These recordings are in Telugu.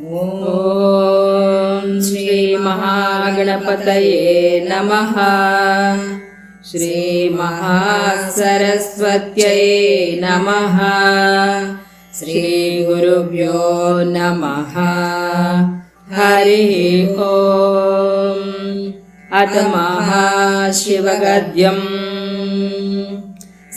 ॐ श्रीमहागणपतये नमः। श्रीमहासरस्वत्यै नमः। श्रीगुरुभ्यो नमः। हरिः ॐ अथ महाशिवगद्यम्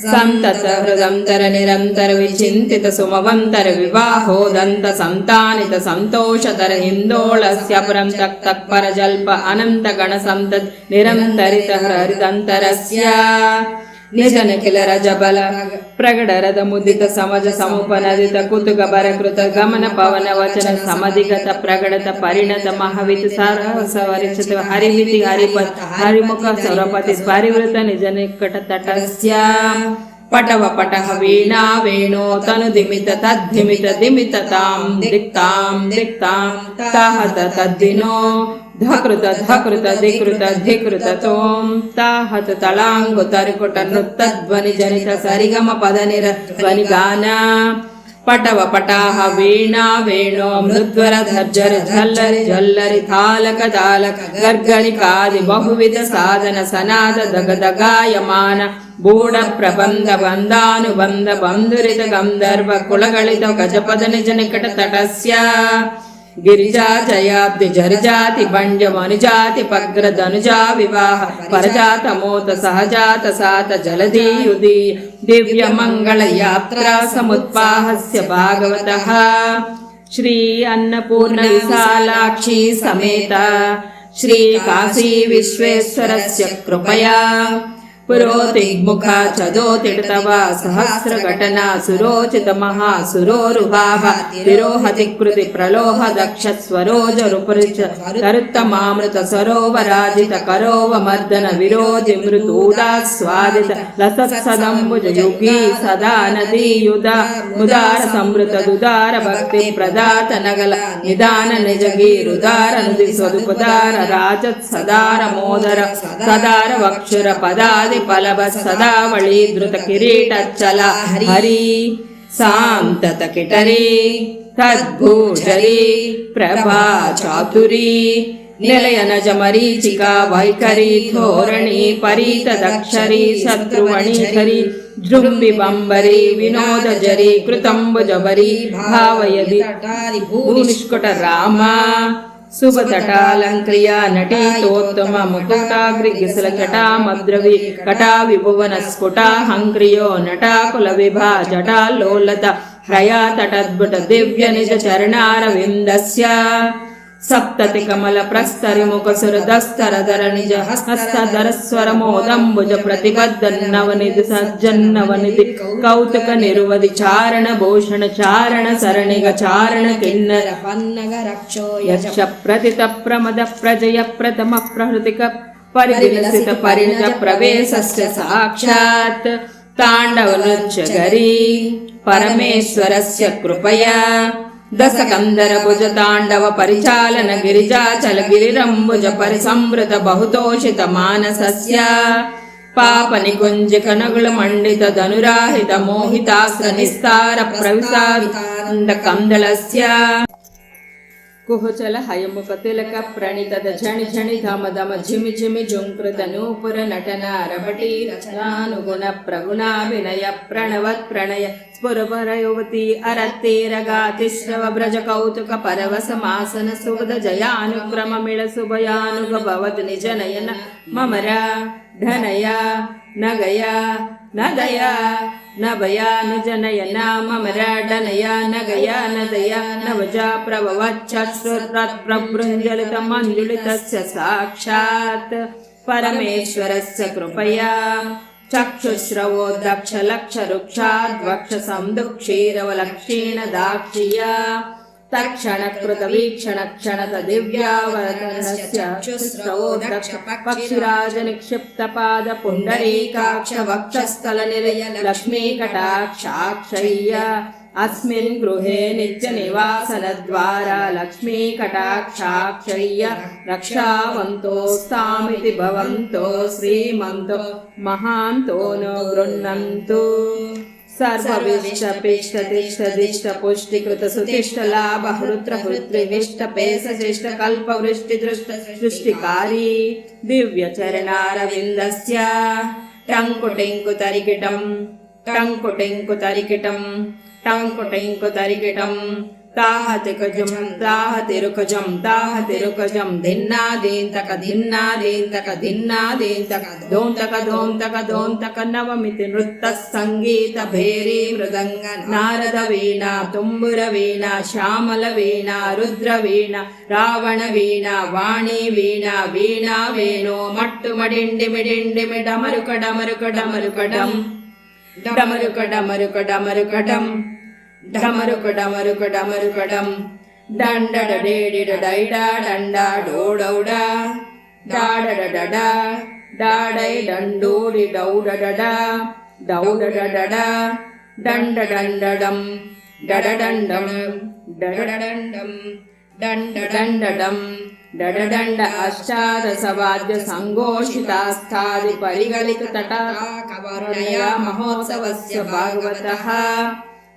సంతత హృదంతర నిరంతర విచింతిత సుమవంతర వివాహోదంత సంతానిత సంతోషతర హిందోళస్య పురం తక్ తక్ పరజల్ప అనంత గణ సంతత్ నిరంతరిత హరితంతరస్య ನಿಜನೆ ಕೆಲ ಪ್ರಗಡರದ ಮುದ್ದಿತ ಸಮಾಜ ಸಮೂಪನಾದಿತ ಕುತುಕ ಬರಕೃತ ಗಮನ ಪವನ ವಚನ ಸಮಧಿಗತ ಪ್ರಗಡತ ಪರಿಣತ ಮಹಾವಿತ ಸಾರಹಸ ವರಿಚಿತ ಹರಿವಿತಿ ಹರಿಪತ್ ಹರಿಮುಖ ಸರಪತಿ ಪರಿವೃತ ನಿಜ ನಿಕಟ ತಟಸ್ಯ ಪಟವ ಪಟಹ ವೀಣಾ ವೇಣೋ ತನು ದಿಮಿತ ತದ್ದಿಮಿತ ದಿಮಿತ ತಾಂ ದಿಕ್ತಾಂ ದಿಕ್ತಾಂ ತಾಹತ ತದ್ದಿನೋ. ధకృత ధకృత ధికృత ధికృత తోం తాహత తళాంగు తరుకుట నృత్త ధ్వని జనిత సరిగమ పద నిర ధ్వని గాన పటవ పటాహ వీణా వేణో మృద్వర ధర్జరి ఝల్లరి ఝల్లరి తాలక దాలక గర్గని కాది బహువిధ సాధన సనాద దగదగాయమాన బూఢ ప్రబంధ బంధానుబంధ బంధురిత గంధర్వ కులగళిత గజపద నిజ నికట తటస్య గిరిజా జయాబ్ది జరిజాతి బండ్య మనుజాతి పగ్ర ధనుజా వివాహ పరజాత మోత సహజాత సాత జలధీయుది దివ్య మంగళ యాత్రా సముత్పాహస్య భాగవత. శ్రీ అన్నపూర్ణ విశాలాక్షి సమేత శ్రీ కాశీ విశ్వేశ్వరస్య కృపయా. పురోతిగ్ముఖ చదోతిడతవ సహస్ర ఘటన సురోచిత మహా సురోరుహాభ తిరోహతి కృతి ప్రలోహ దక్ష స్వరోజ రుపరిచ కరుత్తమామృత సరోవరాజిత కరోవ మర్దన విరోధి మృతూదాస్వాదిత లసత్సదంబుజ యుగి సదా నదీయుధ ముదార సంవృత దుదార భక్తి ప్రదాత నగల నిదాన నిజగీరుదార నుది పదాది పలభ సదావళి ధృత కిరీట చల. హరి శాంతత కిటరి తద్భూషరి ప్రభా చాతురి నిలయన జమరీచిక వైఖరి ధోరణి పరీత దక్షరి శత్రువణీకరి జృంబి బంబరి వినోద జరి కృతంబు జబరి భావయది భూనిష్కుట రామ. శుభతటాలంక్రియ నటీతోత్తమ ముకుటాగ్రి గిసల జటా మద్రవి కటా విభువన స్ఫుటా హంక్రియో నటాకుల విభా జటాలోలత హ్రయా సప్తతి కమల ప్రస్తరి ముఖసుర దస్తర ధర నిజ హస్తధర స్వర మోదంబుజ ప్రతిబద్ధ నవనిధి సజ్జన్నవనిధి కౌతుక నిరువది చారణ భూషణ చారణ సరణిగ చారణ కిన్నర పన్నగ రక్షో యక్ష ప్రతిత ప్రమద ప్రజయ ప్రథమ ప్రహృతిక పరివిలసిత పరిణత ప్రవేశస్య సాక్షాత్ తాండవ నృత్య గరీ పరమేశ్వరస్య కృపయా దశకందర భుజ తాండవ పరిచాలన గిరిజాచల గిరిరంభుజ పరిసంవృత బహుతోషిత మానసస్య పాప నికుంజిక కనగుల మండిత ధనురాహిత మోహితాస్త నిస్తార ప్రవిశాంద కందలస్య కుహచల హయముఖ తిలక ప్రణితద ఝణి ఝణి ధమ ధమ ఝిమి ఝిమి జుంకృత నూపుర నటన రభటి రచనానుగుణ ప్రగుణాభినయ ప్రణవత్ ప్రణయ స్ఫురపర యువతి అరత్తేరగాతిశ్రవ బ్రజ కౌతుక పరవసమాసన సుగద జయానుక్రమ మిళ శుభయానుగ భవత్ నిజ నయన మమర ధనయ నగయ నదయ నభయ నిజ నయన మమర డనయ నగయ నదయ నవజ ప్రభవచ్చశ్రుత్ ప్రభృంజలిత మంజుళితస్య సాక్షాత్ పరమేశ్వరస్య కృపయా. చక్షుశ్రవో దక్ష లక్ష వృక్షాద్వక్ష సందుక్షీరవలక్షీణ దాక్షియ తక్షణ కృత వీక్షణ క్షణత దివ్యావతనస్య చక్షుశ్రవో దక్ష పక్షిరాజ నిక్షిప్త सर्वविष्ट पिष्ट तिष्ठ दिष्ट पुष्टिकृत सुतिष्ठ लाभ हृत्र हृत्रिविष्ट पेश ज्येष्ठ कल्प वृष्टि दृष्ट सृष्टिकारी दिव्य चरणारविन्दस्य टङ्कुटिङ्कु तरिकिटम् टङ्कुटिङ्कु तरिकिटम् टङ्कुटिङ्कु तरिकिटम् దాహతికజం దాహతిరుకజం దాహతిరుకజం ధిన్నాదేంతక ధిన్నాదేంతక ధిన్నాదేంతక దోంతక దోంతక దోంతక నవమితి నృత్త సంగీత భేరీ మృదంగ నారద వీణ తుంబుర వీణ శ్యామల వీణ రుద్ర వీణ రావణ వీణ వాణి వీణ వీణ వేణో మట్టు మడిండి మిడిండి మిడమరుక డమరుక డమరుకడం డమరుక డమరుక డమరుకడం డమరుక డమరుక డమరుకడం డండడ డేడిడ డైడా డండా డోడౌడా డాడడడడ డాడై డండోడి డౌడడడ డౌడడడడ డండడండడం డడడండం డడడండం డండడండడం డడడండ అష్టాదశవాద్య సంఘోషితాస్థాది పరిగలిత తటాకవర్ణయ మహోత్సవస్య భాగవతః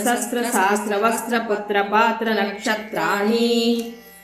బీరగ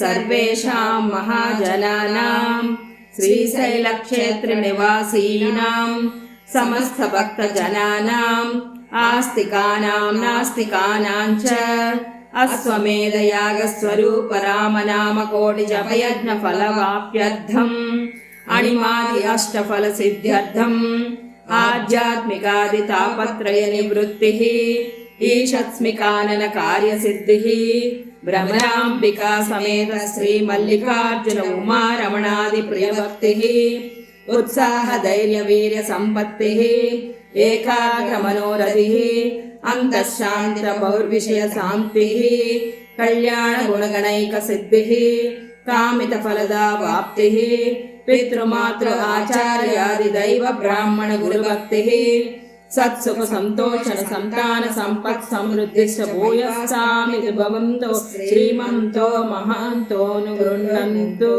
सर्वेषां महाजनानां श्रीशैलक्षेत्रनिवासीनां समस्तभक्तजनानाम् आस्तिकानां नास्तिकानां च अश्वमेधयागस्वरूपरामनामकोटिजपयज्ञफलवाप्यर्थम् अणिमादि अष्टफलसिद्ध्यर्थम् आध्यात्मिकादितापत्रयनिवृत्तिः ఈషత్స్మికానన కార్యసిద్ధిः భ్రమరాంబికా సమేత శ్రీ మల్లికార్జున ఉమారమణాది ప్రియభక్తిः ఉత్సాహ ధైర్య వీర్య సంపత్తి ఏకాగ్ర మనోరథి అంతఃశాంతిర పౌర్విషయ శాంతి కళ్యాణ గుణగణైక సిద్ధి కామిత ఫలదా వాప్తి పితృమాతృ ఆచార్యాది దైవ బ్రాహ్మణ గురుభక్తి సత్సుఖ సంతోషణ సంతాన సంపత్ సమృద్ధిష్ట భూయస్థామితి భవంతో శ్రీమంతో మహాంతోను గృహంతు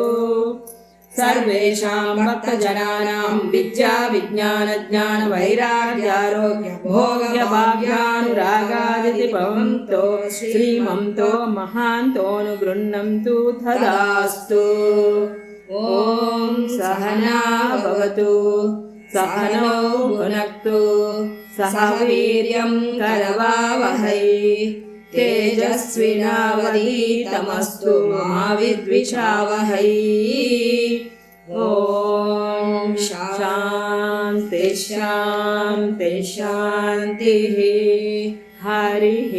సర్వేషాం భక్తజనానాం విద్యా విజ్ఞాన జ్ఞాన వైరాగ్యారోగ్య భోగ్య భాగ్యానురాగాది భవంతో శ్రీమంతో మహాంతోను గృహంతు తదాస్తు. ఓం సహనా భవతు. सहनौ भुनक्तु सह वीर्यं करवावहै। तेजस्विनावधीतमस्तु मा विद्विषावहै ॐ शान्ति शान्ति शान्तिः। हरिः